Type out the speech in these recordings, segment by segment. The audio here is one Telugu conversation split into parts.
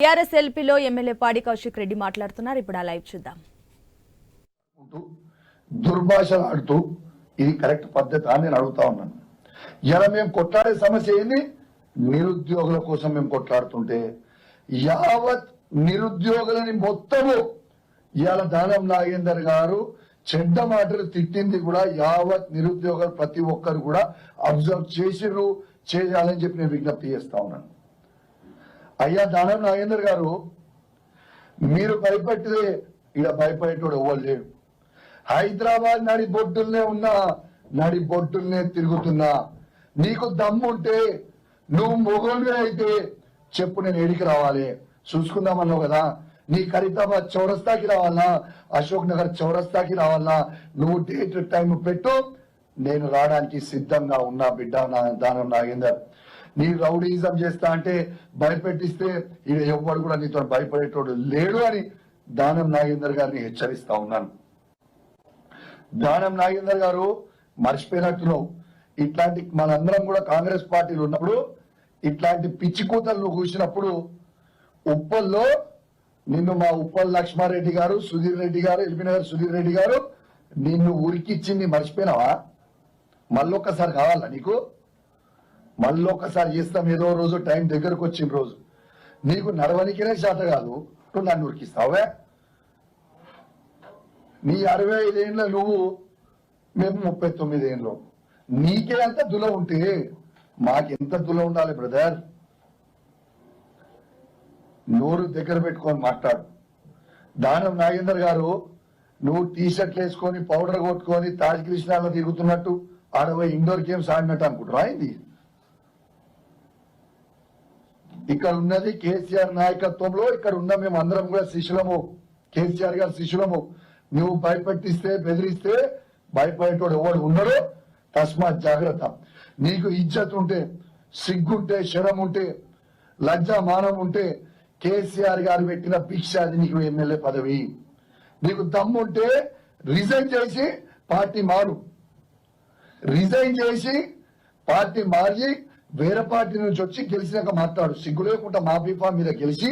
టీఆర్ఎస్ ఎల్పీలో ఎమ్మెల్యే పాడి కౌశిక్ రెడ్డి మాట్లాడుతున్నారు. ఇప్పుడు ఆ లైవ్ చూద్దాం. దుర్భాషలు ఆడుతూ ఇది కరెక్ట్ పద్ధతి అని నేను అడుగుతా ఉన్నాను. ఇలా మేము కొట్లాడే సమస్య ఏంది? నిరుద్యోగుల కోసం మేము కొట్లాడుతుంటే యావత్ నిరుద్యోగులని మొత్తము ఇవాళ దానం నాగేందర్ గారు చెడ్డ మాటలు తిట్టింది కూడా యావత్ నిరుద్యోగులు ప్రతి ఒక్కరు కూడా అబ్జర్వ్ చేసిర్రు చేయాలని చెప్పి నేను విజ్ఞప్తి చేస్తా ఉన్నాను. అయ్యా దానం నాగేందర్ గారు మీరు భయపెట్టితే ఇలా భయపడేటోడు ఎవరు లేడు. హైదరాబాద్ నడి బొడ్డుల్నే ఉన్నా నడి బొడ్డుల్నే తిరుగుతున్నా. నీకు దమ్ముంటే నువ్వు మొగోళ్ళు అయితే చెప్పు నేను ఏడికి రావాలి. చూసుకుందామన్నావు కదా. నీ ఖరీదాబాద్ చౌరస్తాకి రావాలా? అశోక్ నగర్ చౌరస్తాకి రావాలా? నువ్వు డేట్ టైం పెట్టు. నేను రావడానికి సిద్ధంగా ఉన్నా బిడ్డ నా దానం నాగేందర్. నీ రౌడీజం చేస్తా అంటే భయపెట్టిస్తే ఇక ఎవ్వడు కూడా నీతో భయపడేటోడు లేడు అని దానం నాగేందర్ గారిని హెచ్చరిస్తా ఉన్నాను. దానం నాగేందర్ గారు మర్చిపోయినట్టున్నావు. ఇట్లాంటి మనందరం కూడా కాంగ్రెస్ పార్టీలు ఉన్నప్పుడు ఇట్లాంటి పిచ్చి కూతలు కూసినప్పుడు ఉప్పల్లో నిన్ను మా ఉప్పల్ లక్ష్మారెడ్డి గారు సుధీర్ రెడ్డి గారు ఎల్బీనగర్ సుధీర్ రెడ్డి గారు నిన్ను ఉరికిచ్చింది మర్చిపోయినావా? మళ్ళొక్కసారి కావాలా నీకు? మళ్ళీ ఒకసారి చేస్తాం. ఏదో రోజు టైం దగ్గరకు వచ్చిన రోజు. నీకు నడవనికినే చేత కాదు నువ్వు నన్ను ఉరికిస్తావే? నీ అరవై ఐదేళ్ళ నువ్వు మేము ముప్పై తొమ్మిది ఏళ్ళు. నీకే అంత దుల ఉంటే మాకెంత దుల ఉండాలి బ్రదర్? నోరు దగ్గర పెట్టుకొని మాట్లాడు. దానం నాగేందర్ గారు నువ్వు టీ షర్ట్లు వేసుకొని పౌడర్ కొట్టుకొని తాజ్ కృష్ణాలో తిరుగుతున్నట్టు ఆడవై ఇండోర్ గేమ్స్ ఆడినట్టు అనుకుంటారా అయింది ఇక్కడ ఉన్నది కేసీఆర్ నాయకత్వంలో ఇక్కడ ఉన్న మేము అందరం కూడా శిష్యులము కేసీఆర్ గారు శిష్యులము. నువ్వు భయపెట్టిస్తే బెదిరిస్తే భయపడేటోడు ఎవడు ఉన్నాడో తస్మాత్ జాగ్రత్త. నీకు ఇజ్జత్ ఉంటే సిగ్గుంటే శరం ఉంటే లజ్జ మానం ఉంటే కేసీఆర్ గారు పెట్టిన భిక్ష అది నీకు ఎమ్మెల్యే పదవి. నీకు దమ్ముంటే రిజైన్ చేసి పార్టీ మారు. రిజైన్ చేసి పార్టీ మారి వేరే పార్టీ నుంచి వచ్చి గెలిచినాక మాట్లాడు. సిగ్గు లేకుండా మా బీఫా మీద గెలిచి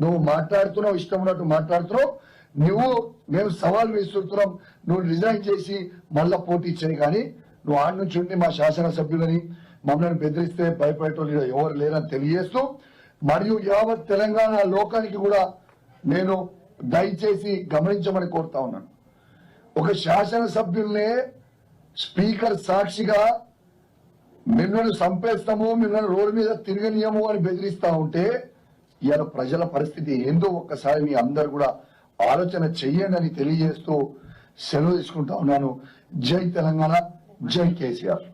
నువ్వు మాట్లాడుతున్నావు ఇష్టం ఉన్నట్టు మాట్లాడుతున్నావు. నువ్వు మేము సవాల్ విసురుతున్నాం. నువ్వు రిజైన్ చేసి మళ్ళా పోటీ చేయి కానీ నువ్వు ఆడ నుంచి ఉండి మా శాసనసభ్యులని మమ్మల్ని బెదిరిస్తే భయపడేటోళ్ళు ఎవరు లేరని తెలియజేస్తూ మరియు యావత్ తెలంగాణ లోకానికి కూడా నేను దయచేసి గమనించమని కోరుతా ఉన్నాను. ఒక శాసనసభ్యుల్నే స్పీకర్ సాక్షిగా మిమ్మల్ని చంపేస్తాము మిమ్మల్ని రోడ్డు మీద తిరగనీయము అని బెదిరిస్తా ఉంటే ఇవాళ ప్రజల పరిస్థితి ఏందో ఒక్కసారి మీ అందరు కూడా ఆలోచన చెయ్యండి అని తెలియజేస్తూ సెలవు తీసుకుంటా ఉన్నాను. జై తెలంగాణ జై కేసీఆర్.